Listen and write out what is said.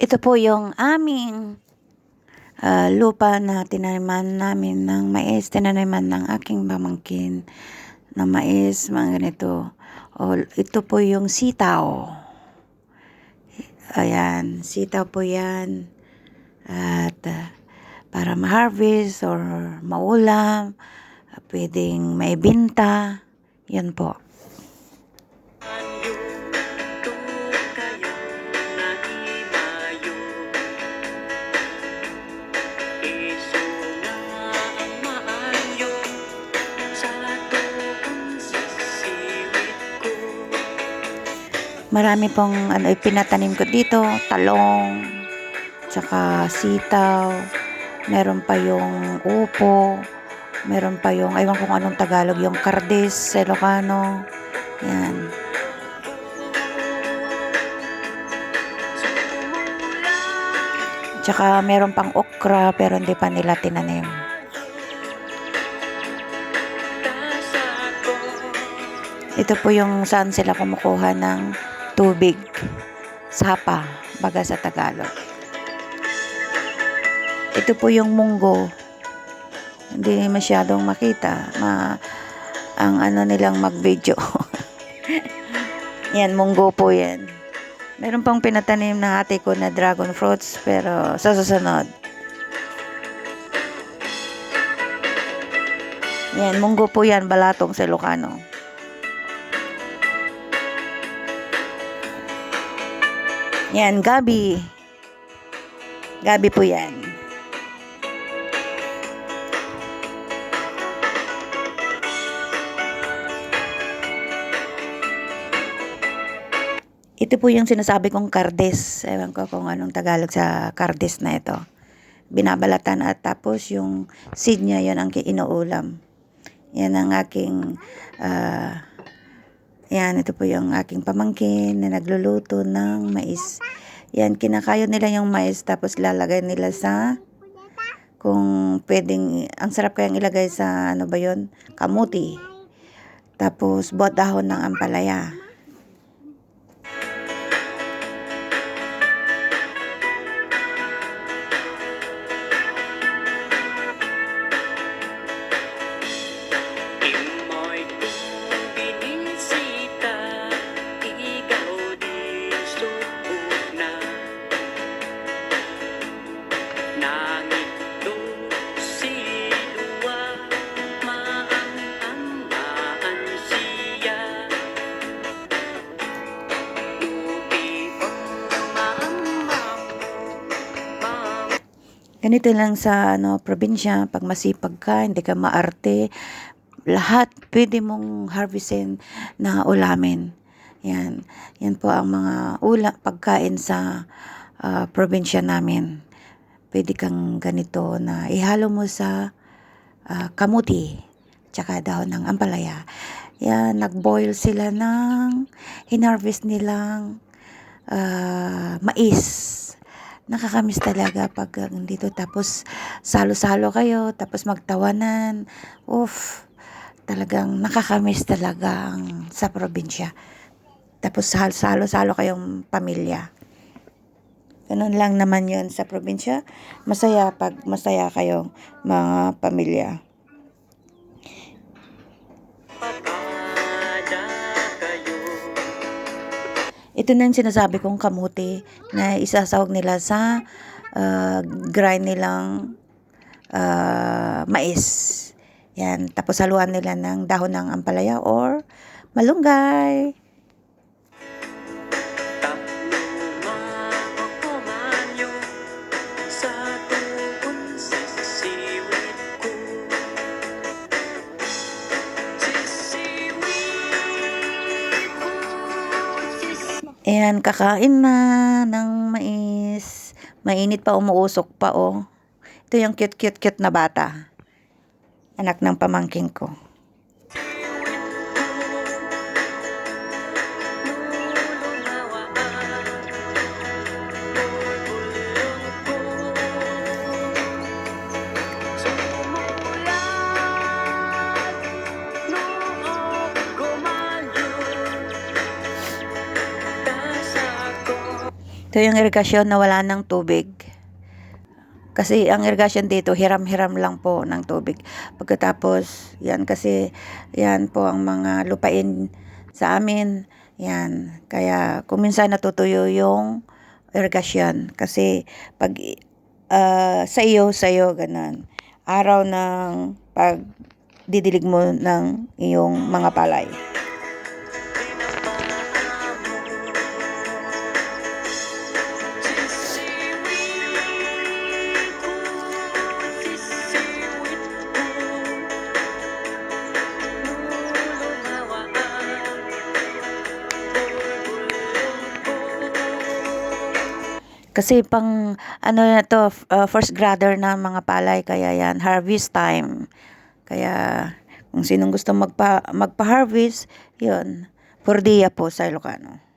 Ito po yung aming ah, lupa na tinaniman namin ng mais, tinaniman ng aking pamangkin na mais, mga ganito. O, ito po yung sitaw. Ayan, sitaw po yan. At ah, para ma-harvest or maulam, ah, pwedeng maibinta. Yan po. Marami pong ano, pinatanim ko dito, talong, tsaka sitaw, meron pa yung upo, meron pa yung, aywan kung anong Tagalog, yung kardis, Ilocano, yan. Tsaka meron pang okra, pero hindi pa nila tinanim. Ito po yung saan sila kumukuha ng tubig. Sapa, baga sa Tagalog. Ito po yung munggo. Hindi masyadong makita. Ma, ang ano nilang mag-video. yan, munggo po yan. Meron pang pinatanim ng ate ko na dragon fruits, pero sa susunod. Yan, munggo po yan, balatong sa Ilocano. Yan, gabi. Gabi po yan. Ito po yung sinasabi kong kardes. Ewan ko kung anong Tagalog sa kardes na ito. Binabalatan at tapos yung seed niya yun ang inuulam. Yan ang aking ah, yan, ito po yung aking pamangkin na nagluluto ng mais. Yan, kinakayo nila yung mais tapos lalagay nila sa kung pwedeng, ang sarap kayang ilagay sa ano ba yon kamuti. Tapos buhat dahon ng ampalaya. Ganito lang sa ano probinsya, pag masipag ka, hindi ka maarte, lahat pwede mong harvestin na ulamin. Yan. Yan po ang mga ula pagkain sa ah, probinsya namin. Pwede kang ganito na ihalo mo sa ah, kamuti tsaka dahon ng ampalaya. Yan, nagboil sila ng hinarvest nilang ah, mais nakakamiss talaga pag uh, dito tapos salo-salo kayo tapos magtawanan. Uff talagang nakakamiss talaga ang sa probinsya. Tapos sal- salo-salo kayong pamilya. Ganun lang naman yun sa probinsya. Masaya pag masaya kayong mga pamilya Ito na yung sinasabi kong kamuti na isasawag nila sa ah, grind nilang ah, mais. Yan. Tapos haluan nila ng dahon ng ampalaya or malunggay. Ayan, kakain na ng mais. Mainit pa, umuusok pa, oh. Ito yung cute-cute-cute na bata. Anak ng pamangking ko. Ito yung irigasyon na wala ng tubig. Kasi ang irigasyon dito, hiram-hiram lang po ng tubig. Pagkatapos, yan kasi, yan po ang mga lupain sa amin. Yan. Kaya, kuminsan natutuyo yung irigasyon. Kasi, pag ah, sa iyo, sa iyo, ganun. Araw ng pag didilig mo ng iyong mga palay. Kasi pang ano na to, uh, first grader na mga palay kaya yan harvest time. Kaya kung sinong gusto magpa magpa-harvest, 'yun. For dia po sa Ilocano.